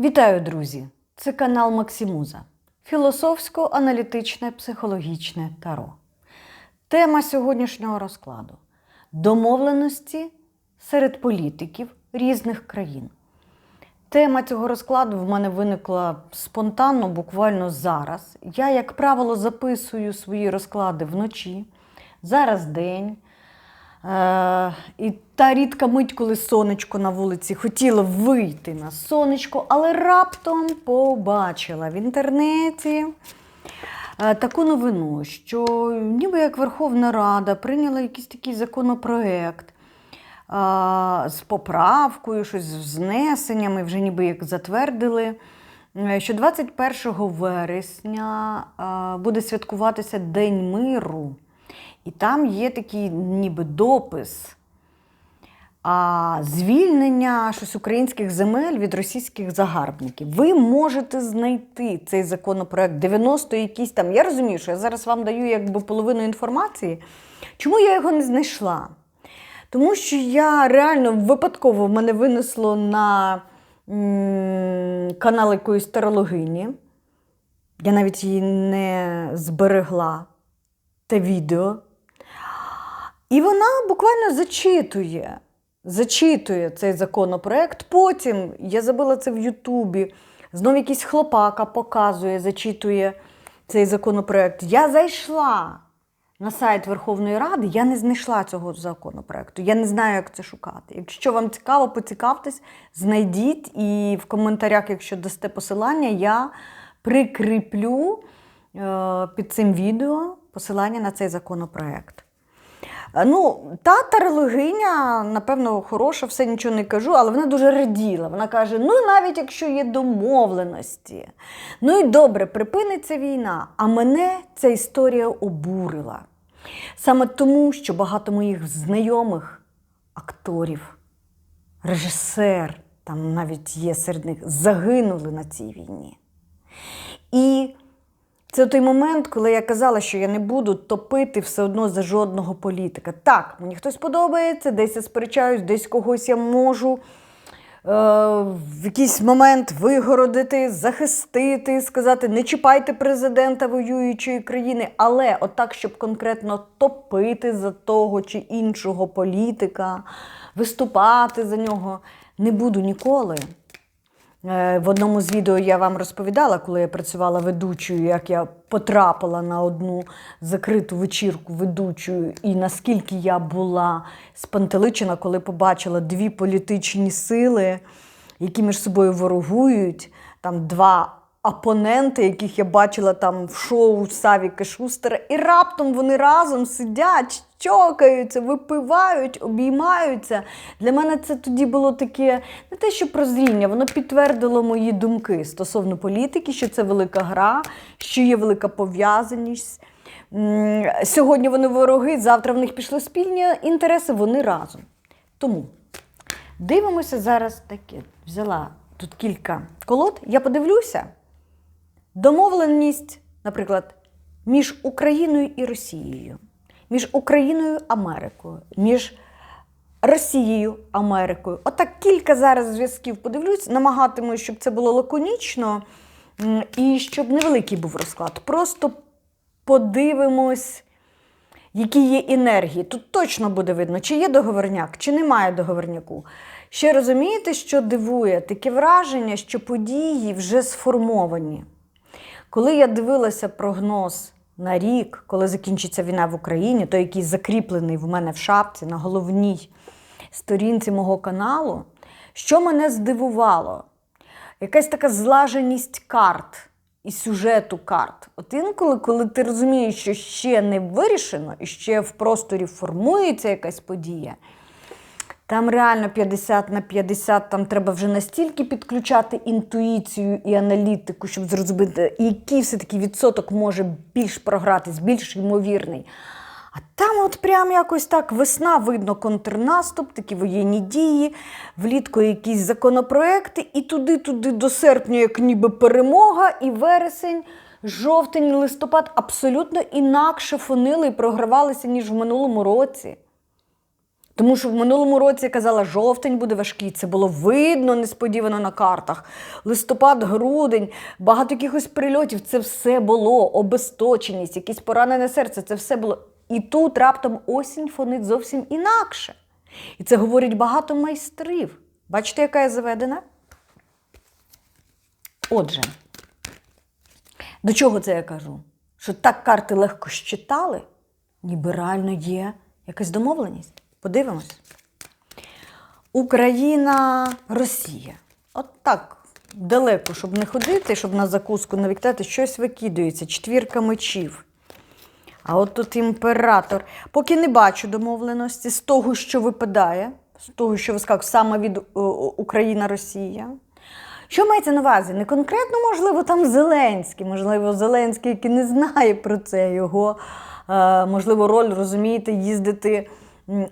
Вітаю, друзі! Це канал Максимуза. Філософсько-аналітичне психологічне таро. Тема сьогоднішнього розкладу домовленості серед політиків різних країн. Тема цього розкладу в мене виникла спонтанно, буквально зараз. Я, як правило, записую свої розклади вночі. Зараз день. Е, і та рідка мить, коли сонечко на вулиці хотіла вийти на сонечко, але раптом побачила в інтернеті е, таку новину, що ніби як Верховна Рада прийняла якийсь такий законопроект е, з поправкою, щось з внесеннями, вже ніби як затвердили. е, Що 21 вересня е, буде святкуватися День миру. І там є такий ніби допис а, звільнення щось українських земель від російських загарбників. Ви можете знайти цей законопроект 90 якийсь там. Я розумію, що я зараз вам даю якби половину інформації. Чому я його не знайшла? Тому що я реально випадково мене винесло на канал якоїсь тарологині. Я навіть її не зберегла, те відео. І вона буквально зачитує, зачитує цей законопроект. Потім я забила це в Ютубі. Знов якийсь хлопака показує, зачитує цей законопроект. Я зайшла на сайт Верховної Ради, я не знайшла цього законопроекту. Я не знаю, як це шукати. Якщо вам цікаво, поцікавтесь, знайдіть і в коментарях, якщо дасте посилання, я прикріплю е, під цим відео посилання на цей законопроект. Е, Ну, та тарологиня, напевно, хороша, все нічого не кажу, але вона дуже раділа. Вона каже: ну, навіть якщо є домовленості, ну і добре, припиниться війна. А мене ця історія обурила. Саме тому, що багато моїх знайомих акторів, режисер, там навіть є серед них, загинули на цій війні. І це той момент, коли я казала, що я не буду топити все одно за жодного політика. Так, мені хтось подобається, десь я сперечаюсь, десь когось я можу е, в якийсь момент вигородити, захистити, сказати, не чіпайте президента воюючої країни. Але отак, щоб конкретно топити за того чи іншого політика, виступати за нього, не буду ніколи. Е, В одному з відео я вам розповідала, коли я працювала ведучою, як я потрапила на одну закриту вечірку ведучою, і наскільки я була спантеличена, коли побачила дві політичні сили, які між собою ворогують. Там два опоненти, яких я бачила там в шоу Савіка Шустера, і раптом вони разом сидять, чокаються, випивають, обіймаються. Для мене це тоді було таке не те, що прозріння, воно підтвердило мої думки стосовно політики, що це велика гра, що є велика пов'язаність. Сьогодні вони вороги, завтра в них пішли спільні інтереси, вони разом. Тому дивимося зараз таке. Взяла тут кілька колод. Я подивлюся. Домовленість, наприклад, між Україною і Росією, між Україною Америкою, між Росією Америкою. Отак кілька зараз зв'язків подивлюсь, намагатимусь, щоб це було лаконічно і щоб невеликий був розклад. Просто подивимось, які є енергії. Тут точно буде видно, чи є договорняк, чи немає договорняку. Ще розумієте, що дивує? Таке враження, що події вже сформовані. Коли я дивилася прогноз на рік, коли закінчиться війна в Україні, той, який закріплений в мене в шапці на головній сторінці мого каналу, що мене здивувало? Якась така злаженість карт і сюжету карт. От інколи, коли ти розумієш, що ще не вирішено і ще в просторі формується якась подія, там реально 50 на 50, там треба вже настільки підключати інтуїцію і аналітику, щоб зрозуміти, який все-таки відсоток може більш програтись, більш ймовірний. А там от прям якось так весна видно контрнаступ, такі воєнні дії, влітку якісь законопроекти, і туди-туди до серпня, як ніби перемога, і вересень, жовтень, листопад абсолютно інакше фонили і програвалися, ніж в минулому році. Тому що в минулому році я казала, жовтень буде важкий. Це було видно несподівано на картах. Листопад, грудень, багато якихось прильотів. Це все було, обесточеність, якесь поранене серце. Це все було. І тут раптом осінь фонить зовсім інакше. І це говорить багато майстрів. Бачите, яка я заведена? Отже, до чого це я кажу? Що так карти легко щитали, ніби реально є якась домовленість. Подивимось. Україна, Росія. От так далеко, щоб не ходити, щоб на закуску не віктати, щось викидується. Четвірка мечів. А от тут імператор. Поки не бачу домовленості з того, що випадає, з того, що ви сказали, саме від е, Україна-Росія. Що мається на увазі? Не конкретно, можливо, там Зеленський, можливо, Зеленський, який не знає про це, його, е, можливо, роль, розумієте, їздити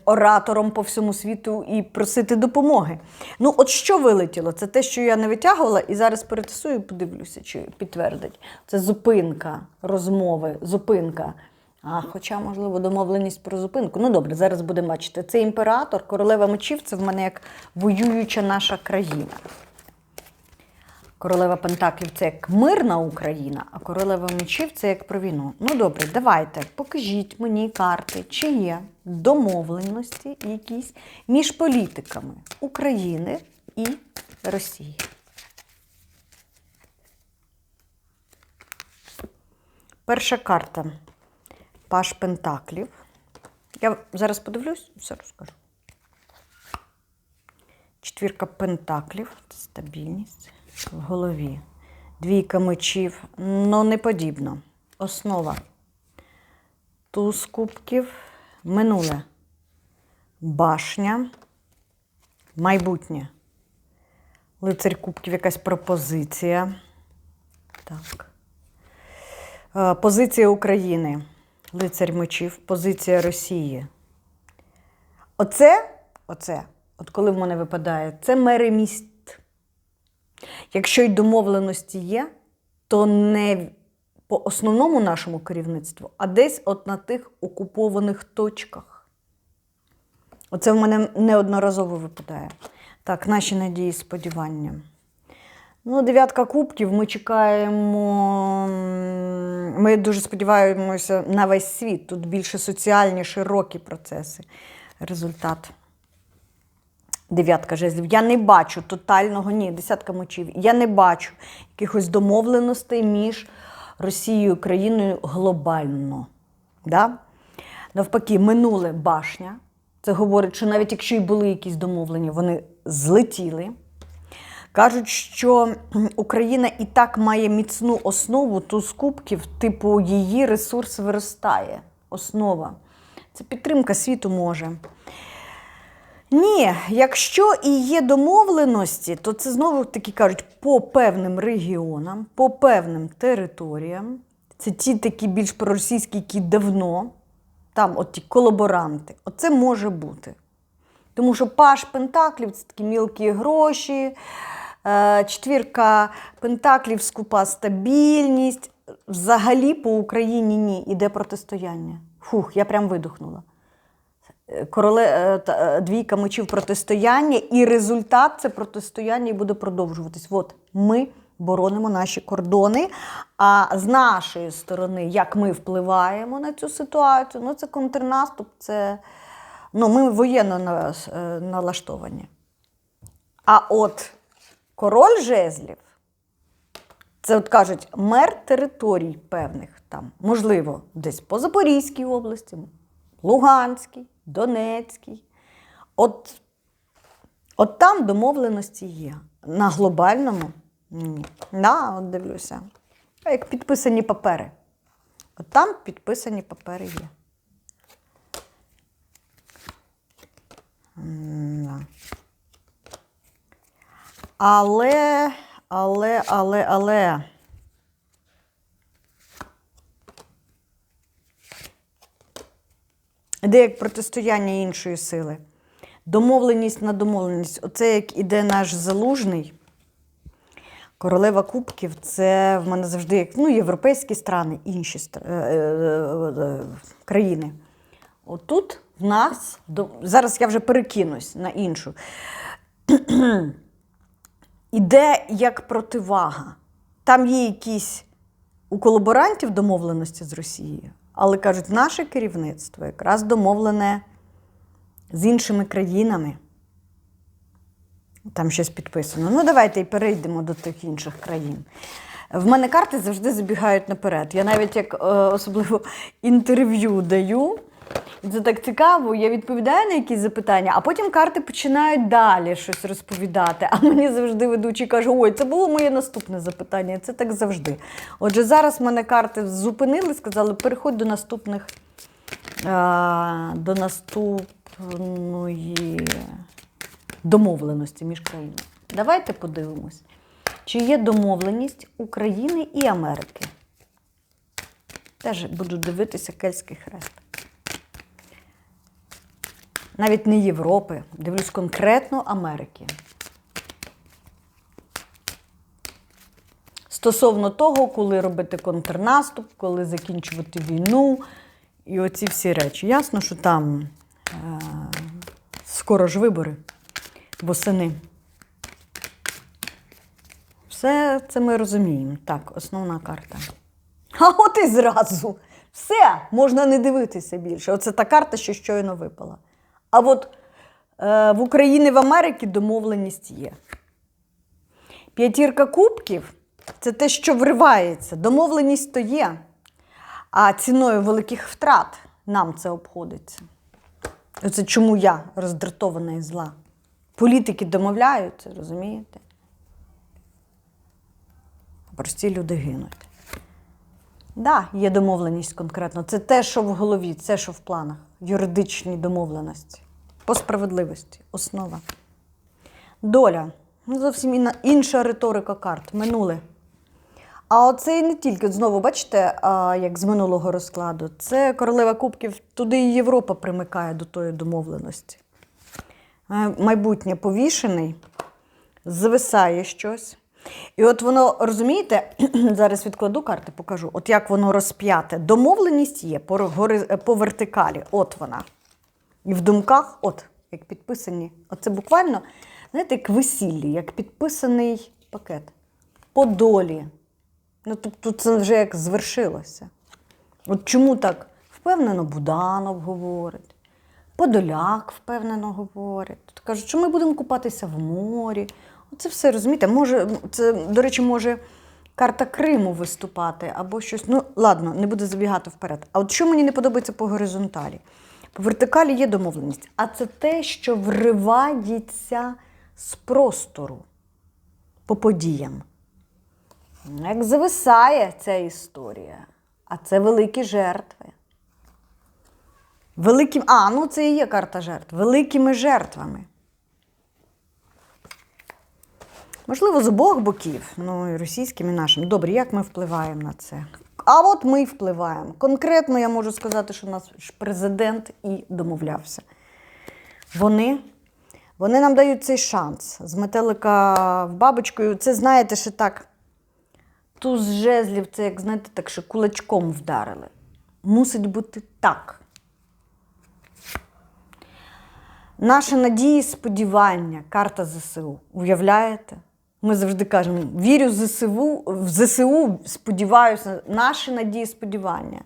оратором по всьому світу і просити допомоги. Ну, от що вилетіло? Це те, що я не витягувала, і зараз перетасую, подивлюся, чи підтвердить. Це зупинка розмови, зупинка. А, хоча, можливо, домовленість про зупинку. Ну добре, зараз будемо бачити. Це імператор, королева мечів це в мене як воююча наша країна. Королева Пентаклів це як мирна Україна, а королева мечів це як про війну. Ну добре, давайте покажіть мені карти, чи є домовленості якісь між політиками України і Росії. Перша карта Паш Пентаклів. Я зараз подивлюсь, все розкажу. Четвірка пентаклів це стабільність в голові. Двійка мечів, ну не подібно. Основа. Туз кубків, минуле. Башня, майбутнє. Лицарь кубків, якась пропозиція. Так. Е, Позиція України. Лицарь мечів, позиція Росії. Оце, оце, от коли в мене випадає, це мери міст. Якщо й домовленості є, то не по основному нашому керівництву, а десь от на тих окупованих точках. Оце в мене неодноразово випадає. Так, наші надії, сподівання. Ну, дев'ятка кубків. Ми чекаємо. Ми дуже сподіваємося на весь світ. Тут більше соціальні, широкі процеси. Результат. Дев'ятка жезлів. Я не бачу тотального, ні, десятка мечів. Я не бачу якихось домовленостей між Росією і Україною глобально. Да? Навпаки, минуле башня. Це говорить, що навіть якщо й були якісь домовлення, вони злетіли. Кажуть, що Україна і так має міцну основу туз кубків, типу її ресурс виростає. Основа. Це підтримка світу може. Ні, якщо і є домовленості, то це знову таки кажуть по певним регіонам, по певним територіям. Це ті такі більш проросійські, які давно, там от ті колаборанти. Оце може бути. Тому що паш пентаклів це такі мілкі гроші, е, четвірка пентаклів скупа стабільність. Взагалі по Україні ні, іде протистояння. Фух, я прям видихнула. Короле, е, е, двійка мечів протистояння, і результат це протистояння буде продовжуватись. От ми боронимо наші кордони. А з нашої сторони, як ми впливаємо на цю ситуацію, ну це контрнаступ, це ну, ми воєнно е, налаштовані. А от король жезлів, це от кажуть, мер територій певних там, можливо, десь по Запорізькій області, Луганській, Донецькій. От, от там домовленості є. На глобальному ні. На, от дивлюся. Як підписані папери. От там підписані папери є. Але, але, але, але. Іде як протистояння іншої сили. Домовленість на домовленість. Оце як іде наш залужний. Королева Кубків це в мене завжди як ну, європейські страни, інші стра- е, е, е, країни. Отут в нас, до- зараз я вже перекинусь на іншу, іде як противага. Там є якісь у колаборантів домовленості з Росією, але кажуть, наше керівництво якраз домовлене з іншими країнами. Там щось підписано. Ну, давайте і перейдемо до тих інших країн. В мене карти завжди забігають наперед. Я навіть як е, особливо інтерв'ю даю. Це так цікаво, я відповідаю на якісь запитання, а потім карти починають далі щось розповідати. А мені завжди ведучий каже: ой, це було моє наступне запитання. Це так завжди. Отже, зараз мене карти зупинили, сказали, переходь до наступних а, до наступної домовленості між країнами. Давайте подивимось, чи є домовленість України і Америки. Теж буду дивитися Кельтський хрест. Навіть не Європи, дивлюсь конкретно Америки. Стосовно того, коли робити контрнаступ, коли закінчувати війну і оці всі речі. Ясно, що там е- скоро ж вибори восени. Все це ми розуміємо. Так, основна карта. А от і зразу. Все, можна не дивитися більше. Оце та карта, що щойно випала. А от е, в Україні в Америці домовленість є. П'ятірка кубків це те, що вривається. Домовленість то є. А ціною великих втрат нам це обходиться. Оце чому я роздратована і зла. Політики домовляються, розумієте? Прості люди гинуть. Да, є домовленість конкретно. Це те, що в голові, це, що в планах. Юридичні домовленості. По справедливості. Основа. Доля. Ну, зовсім інша риторика карт. Минуле. А оце і не тільки знову, бачите, а, як з минулого розкладу, це королева кубків, туди і Європа примикає до тої домовленості. Е, Майбутнє повішений, зависає щось. І от воно, розумієте, зараз відкладу карти, покажу, от як воно розп'яте. Домовленість є по, по вертикалі, от вона. І в думках, от, як підписані. Оце буквально, знаєте, як весілля, як підписаний пакет. По долі. Ну, тобто це вже як звершилося. От чому так впевнено Буданов говорить, Подоляк впевнено говорить. Тут кажуть, що ми будемо купатися в морі. Оце все розумієте, може, це, до речі, може карта Криму виступати або щось. Ну, ладно, не буду забігати вперед. А от що мені не подобається по горизонталі? По вертикалі є домовленість, а це те, що вривається з простору по подіям. Як зависає ця історія, а це великі жертви. Великим... А, ну це і є карта жертв. Великими жертвами. Можливо, з обох боків, ну і російським, і нашим. Добре, як ми впливаємо на це? А от ми впливаємо. Конкретно я можу сказати, що наш президент і домовлявся. Вони, вони нам дають цей шанс з метелика в бабочкою. Це, знаєте, ще так. Туз жезлів, це, як знаєте, так що кулачком вдарили. Мусить бути так. Наші надії, сподівання, карта ЗСУ. Уявляєте? Ми завжди кажемо: вірю в ЗСУ, в ЗСУ, сподіваюся, наші надії, сподівання.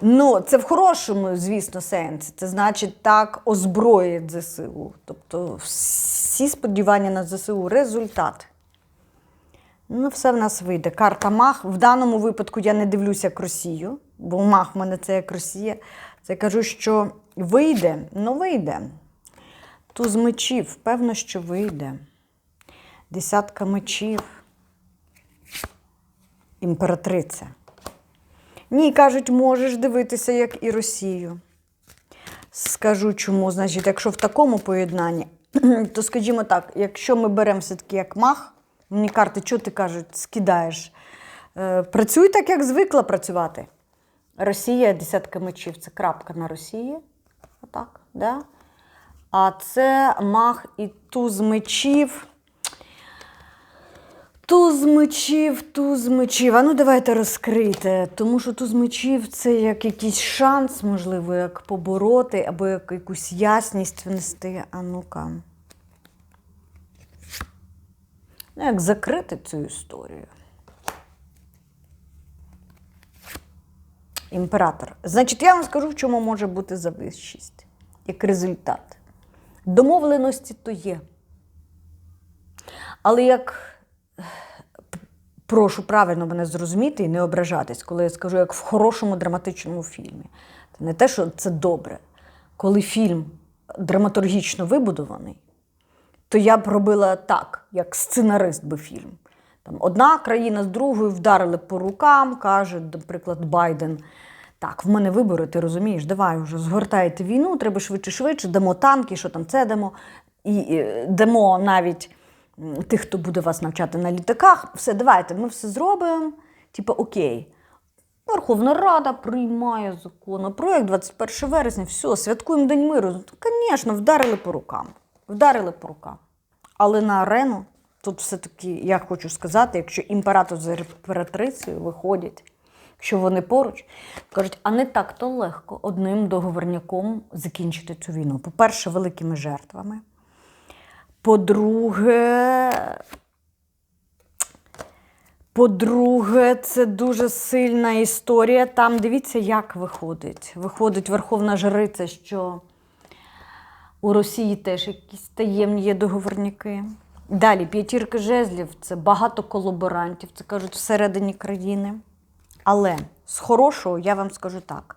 Ну, це в хорошому, звісно, сенсі. Це значить так озброїть ЗСУ. Тобто всі сподівання на ЗСУ результат. Ну, все в нас вийде. Карта Мах. В даному випадку я не дивлюся як Росію, бо Мах в мене це як Росія. Це я кажу, що вийде, ну вийде. Туз мечів, певно, що вийде. Десятка мечів. Імператриця. Ні, кажуть, можеш дивитися, як і Росію. Скажу чому. Значить, якщо в такому поєднанні, то скажімо так, якщо ми беремо все-таки як мах, мені карти, що ти кажуть, скидаєш. Е, працюй так, як звикла працювати. Росія, десятка мечів це крапка на Росії. Отак, да? А це мах і туз мечів. Туз мечів, туз мечів. А ну давайте розкрийте. Тому що туз мечів це як якийсь шанс, можливо, як побороти, або як якусь ясність внести. А ну-ка. Ну, як закрити цю історію. Імператор. Значить, я вам скажу, в чому може бути завищість, як результат. Домовленості то є. Але як прошу правильно мене зрозуміти і не ображатись, коли я скажу, як в хорошому драматичному фільмі. Це не те, що це добре. Коли фільм драматургічно вибудований, то я б робила так, як сценарист би фільм. Там одна країна з другою вдарили по рукам, каже, наприклад, Байден. Так, в мене вибори, ти розумієш, давай вже згортайте війну, треба швидше, швидше, дамо танки, що там це дамо. І е, дамо навіть тих, хто буде вас навчати на літаках. Все, давайте, ми все зробимо. Типу, окей. Верховна Рада приймає законопроект 21 вересня, все, святкуємо День миру. Звісно, вдарили по рукам. Вдарили по рукам. Але на арену тут все-таки я хочу сказати, якщо імператор з імператрицею виходять, якщо вони поруч, кажуть, а не так то легко одним договорняком закінчити цю війну. По-перше, великими жертвами. По-друге, по-друге, це дуже сильна історія. Там дивіться, як виходить. Виходить Верховна Жриця, що у Росії теж якісь таємні є договорняки. Далі п'ятірка жезлів це багато колаборантів, це кажуть всередині країни. Але з хорошого я вам скажу так: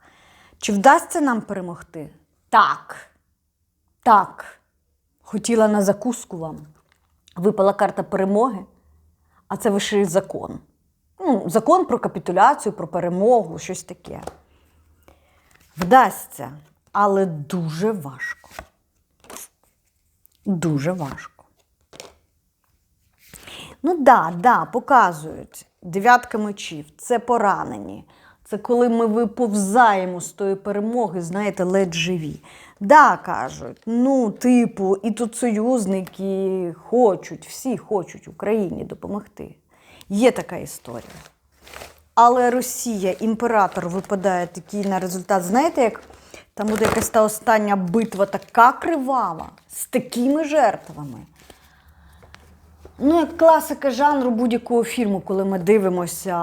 чи вдасться нам перемогти? Так. Так. Хотіла на закуску вам. Випала карта перемоги, а це вищий закон. Ну, закон про капітуляцію, про перемогу, щось таке. Вдасться, але дуже важко. Дуже важко. Ну да, да, показують. Дев'ятка мечів це поранені. Це коли ми виповзаємо з тої перемоги, знаєте, ледь живі. Да, кажуть, ну, типу, і тут союзники хочуть, всі хочуть Україні допомогти. Є така історія. Але Росія, імператор випадає такий на результат. Знаєте, як там буде якась та остання битва така кривава, з такими жертвами. Ну, як класика жанру будь-якого фільму, коли ми дивимося,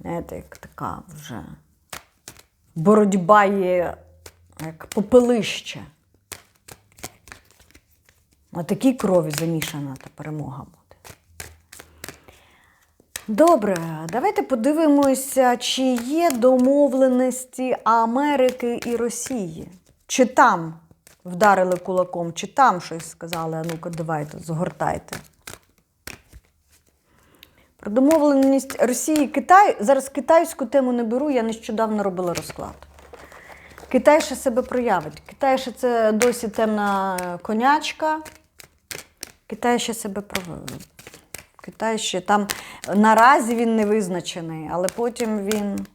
знаєте, як така вже боротьба є як попелище. На такій крові замішана та перемога буде. Добре, давайте подивимося, чи є домовленості Америки і Росії. Чи там вдарили кулаком, чи там щось сказали, а ну-ка, давайте, згортайте. Про домовленість Росії і Китаю. Зараз китайську тему не беру, я нещодавно робила розклад. Китай ще себе проявить. Китай ще це досі темна конячка. Китай ще себе проявить. Китай ще там наразі він не визначений, але потім він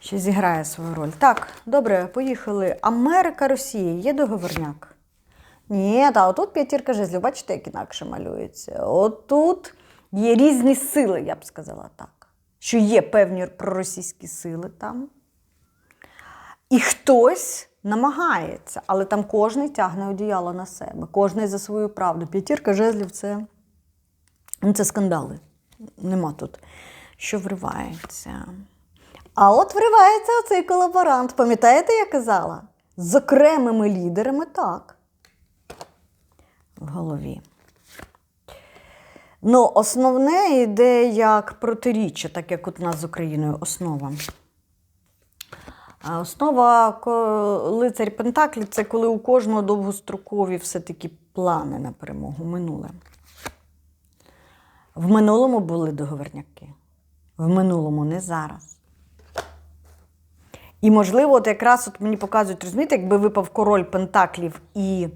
ще зіграє свою роль. Так, добре, поїхали. Америка, Росія, є договорняк? Ні, та отут п'ятірка жезлів, бачите, як інакше малюється. Отут є різні сили, я б сказала так. Що є певні проросійські сили там. І хтось намагається, але там кожний тягне одіяло на себе, кожний за свою правду. П'ятірка жезлів це, ну, це скандали. Нема тут, що вривається. А от вривається оцей колаборант. Пам'ятаєте, я казала? З окремими лідерами так. В голові. Ну, основне йде як протиріччя, так як от у нас з Україною основа. Основа лицарь Пентаклі це коли у кожного довгострокові все-таки плани на перемогу минуле. В минулому були договорняки. В минулому не зараз. І, можливо, от якраз от мені показують, розумієте, якби випав король Пентаклів і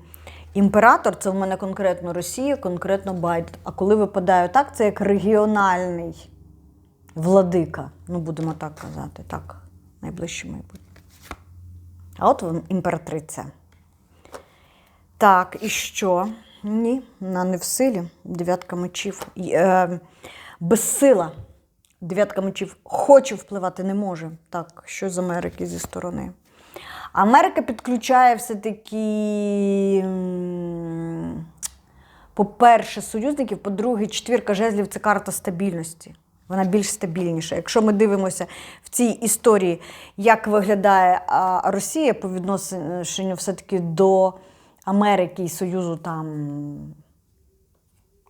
імператор, це в мене конкретно Росія, конкретно Байден. А коли випадає так, це як регіональний владика. Ну, будемо так казати, так, найближче майбутнє. А от імператриця. Так, і що? Ні, вона не в силі. Дев'ятка мечів. Е, безсила. Дев'ятка мечів хоче впливати, не може. Так, що з Америки зі сторони. Америка підключає все-таки, по-перше, союзників, по-друге, четвірка жезлів це карта стабільності. Вона більш стабільніша. Якщо ми дивимося в цій історії, як виглядає Росія по відношенню все-таки до Америки і Союзу там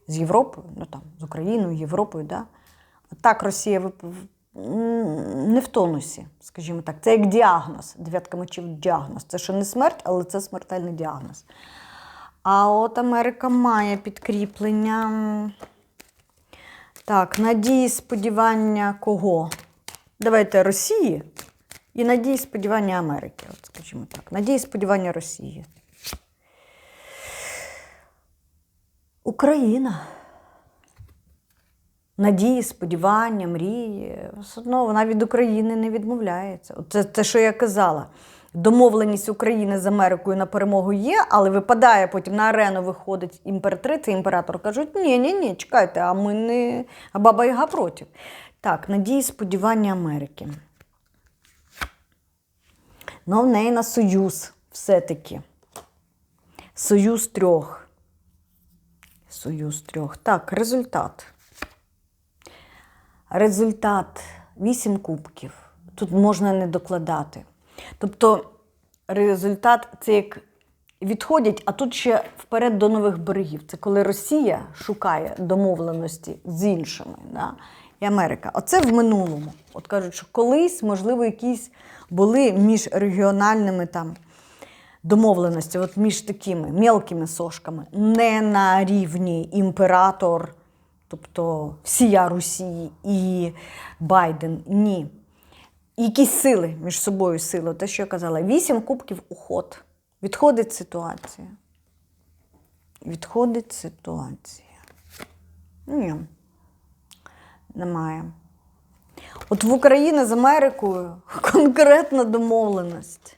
з Європою, ну там з Україною, Європою, да? так Росія не в тонусі, скажімо так. Це як діагноз. Дев'ятка мечів діагноз. Це ще не смерть, але це смертельний діагноз. А от Америка має підкріплення. Так, надії, сподівання кого? Давайте Росії і надії, сподівання Америки. От скажімо так. Надії, сподівання Росії. Україна. Надії, сподівання, мрії. Все одно вона від України не відмовляється. Це те, що я казала. Домовленість України з Америкою на перемогу є, але випадає потім на арену виходить імператриця, імператор кажуть: ні, ні, ні, чекайте, а ми не. А баба Яга проти. Так, надії, сподівання Америки. Ну, в неї на союз все-таки. Союз трьох. Союз трьох. Так, результат. Результат 8 кубків. Тут можна не докладати. Тобто результат це як відходять, а тут ще вперед до нових берегів. Це коли Росія шукає домовленості з іншими. Да? І Америка. Оце в минулому. От кажуть, що колись, можливо, якісь були між регіональними там домовленості, от між такими мелкими сошками, не на рівні імператор, тобто всія Росії і Байден. Ні. Якісь сили між собою сили. Те, що я казала, вісім кубків уход. Відходить ситуація. Відходить ситуація. Ні. Немає. От в Україні з Америкою конкретна домовленість.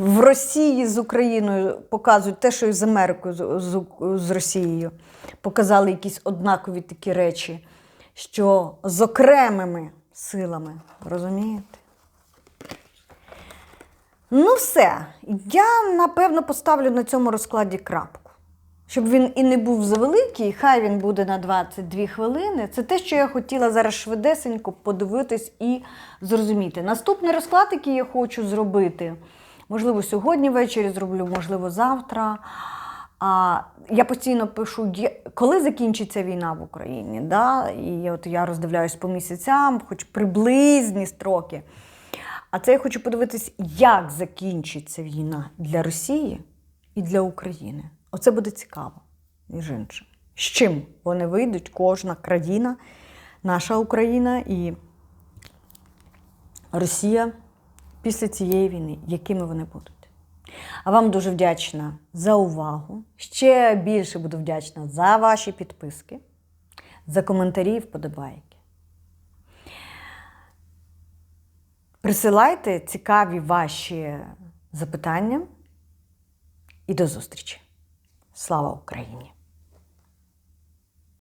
В Росії з Україною показують те, що і з Америкою, з, з, Росією. Показали якісь однакові такі речі, що з окремими силами. Розумієте? Ну, все. Я, напевно, поставлю на цьому розкладі крапку. Щоб він і не був завеликий, хай він буде на 22 хвилини. Це те, що я хотіла зараз швидесенько подивитись і зрозуміти. Наступний розклад, який я хочу зробити, можливо, сьогодні ввечері зроблю, можливо, завтра. А, я постійно пишу, коли закінчиться війна в Україні. Да? І от я роздивляюсь по місяцям, хоч приблизні строки. А це я хочу подивитись, як закінчиться війна для Росії і для України. Оце буде цікаво, між іншим. З чим вони вийдуть, кожна країна, наша Україна і Росія після цієї війни, якими вони будуть. А вам дуже вдячна за увагу. Ще більше буду вдячна за ваші підписки, за коментарі і вподобайки. Присилайте цікаві ваші запитання і до зустрічі. Слава Україні!